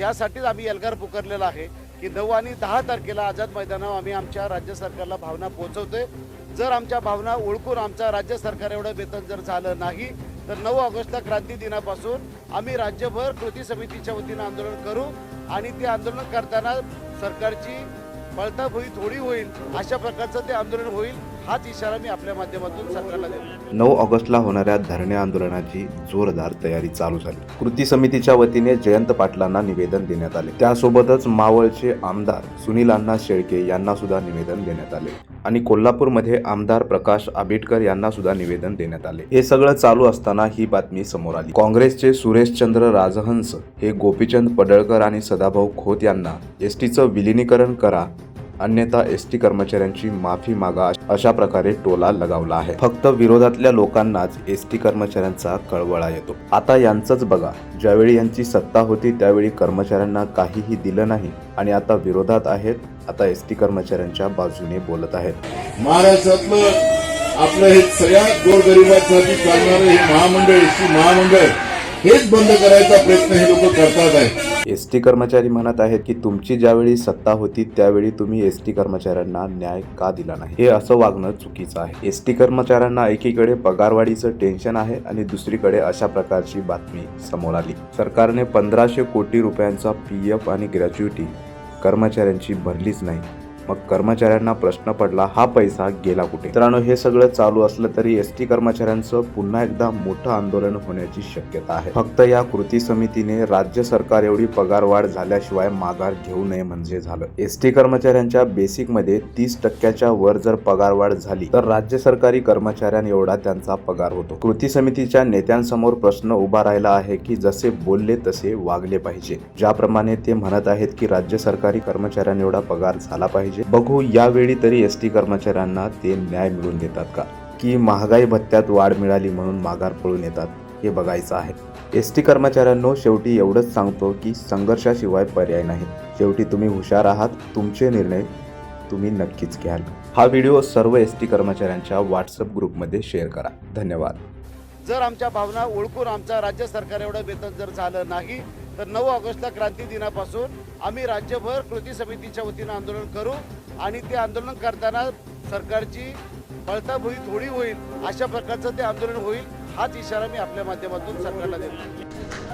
यासाठीच आम्ही एल्गार पुकारलेला आहे की नऊ आणि दहा तारखेला आझाद मैदानावर आम्ही आमच्या राज्य सरकारला भावना पोहोचवतोय. जर आमच्या भावना ओळखून आमचा राज्य सरकार एवढं वेतन जर झालं नाही तर नऊ ऑगस्टला क्रांती दिनापासून आम्ही राज्यभर कृती समितीच्या वतीनं आंदोलन करू आणि ते आंदोलन करताना सरकारची बळताभुई थोडी होईल अशा प्रकारचं ते आंदोलन होईल. हाच इशारा मी आपल्या माध्यमातून सरकारला देतो. नऊ ऑगस्टला होणाऱ्या धरणे आंदोलनाची जोरदार तयारी चालू झाली. कृती समितीच्या वतीने जयंत पाटलांना निवेदन देण्यात आले. त्यासोबतच मावळचे आमदार सुनील अण्णा शेळके यांना सुद्धा निवेदन देण्यात आले. आणि कोल्हापूरमध्ये आमदार प्रकाश आंबेडकर यांना सुद्धा निवेदन देण्यात आले. हे सगळं चालू असताना ही बातमी समोर आली. काँग्रेसचे सुरेशचंद्र राजहंस हे गोपीचंद पडळकर आणि सदाभाऊ खोत यांना एसटीचं विलिनीकरण करा अन्यथा एस टी कर्मचाऱ्यांची माफी मागा अशा प्रकारे टोला लगावला आहे. फक्त विरोधातल्या लोकांनाच एस टी कर्मचाऱ्यांचा कळवळा येतो. आता यांचंच बघा. ज्यावेळी यांची सत्ता होती त्यावेळी कर्मचाऱ्यांना काहीही दिलं नाही आणि आता विरोधात आहेत आता एस टी कर्मचाऱ्यांच्या बाजूने बोलत आहेत. महाराष्ट्रातलं आपलं हे सगळ्यात गोरगरिबांसाठी चालणारं हे महामंडळ एसटी महामंडळ हेच बंद करायचा प्रयत्न हे लोक करतात आहे एस टी कर्मचारी म्हणत आहेत की तुमची ज्यावेळी सत्ता होती त्यावेळी तुम्ही एस टी कर्मचाऱ्यांना न्याय का दिला नाही? हे असं वागणं चुकीचं आहे. एस टी कर्मचाऱ्यांना एकीकडे पगारवाढीचं टेन्शन आहे आणि दुसरीकडे अशा प्रकारची बातमी समोर आली. सरकारने पंधराशे कोटी रुपयांचा पी एफ आणि ग्रॅच्युइटी कर्मचाऱ्यांची भरलीच नाही. मग कर्मचाऱ्यांना प्रश्न पडला हा पैसा गेला कुठे? मित्रांनो हे सगळं चालू असलं तरी एस टी कर्मचाऱ्यांचं पुन्हा एकदा मोठं आंदोलन होण्याची शक्यता आहे. फक्त या कृती समितीने राज्य सरकार एवढी पगारवाढ झाल्याशिवाय माघार घेऊ नये म्हणजे झालं. एस टी कर्मचाऱ्यांच्या बेसिकमध्ये तीस टक्क्याच्या वर जर पगारवाढ झाली तर राज्य सरकारी कर्मचाऱ्यांएवढा त्यांचा पगार होतो. कृती समितीच्या नेत्यांसमोर प्रश्न उभा राहिला आहे की जसे बोलले तसे वागले पाहिजे. ज्याप्रमाणे ते म्हणत आहेत की राज्य सरकारी कर्मचाऱ्यांएवढा पगार झाला पाहिजे बघू यावेळी तरी एस टी कर्मचाऱ्यांना ते न्याय मिळवून देतात का? की महागाई भत्त्यात वाढ मिळाली म्हणून माघार पळून येतात? हे बघायचं आहे. एस टी कर्मचाऱ्यांनो शेवटी एवढंच सांगतो की संघर्षाशिवाय पर्याय नाही. शेवटी तुम्ही हुशार आहात तुमचे निर्णय तुम्ही नक्कीच घ्याल. हा व्हिडिओ सर्व एस टी कर्मचाऱ्यांच्या व्हॉट्सअप ग्रुपमध्ये शेअर करा. धन्यवाद. जर आमच्या भावना ओळखून आमचा राज्य सरकार एवढं वेतन जर झालं नाही तर नऊ ऑगस्टला क्रांती दिनापासून आम्ही राज्यभर कृती समितीच्या वतीनं आंदोलन करू आणि ते आंदोलन करताना सरकारची बळताभुई थोडी होईल अशा प्रकारचं ते आंदोलन होईल हाच इशारा मी आपल्या माध्यमातून सरकारला देतो.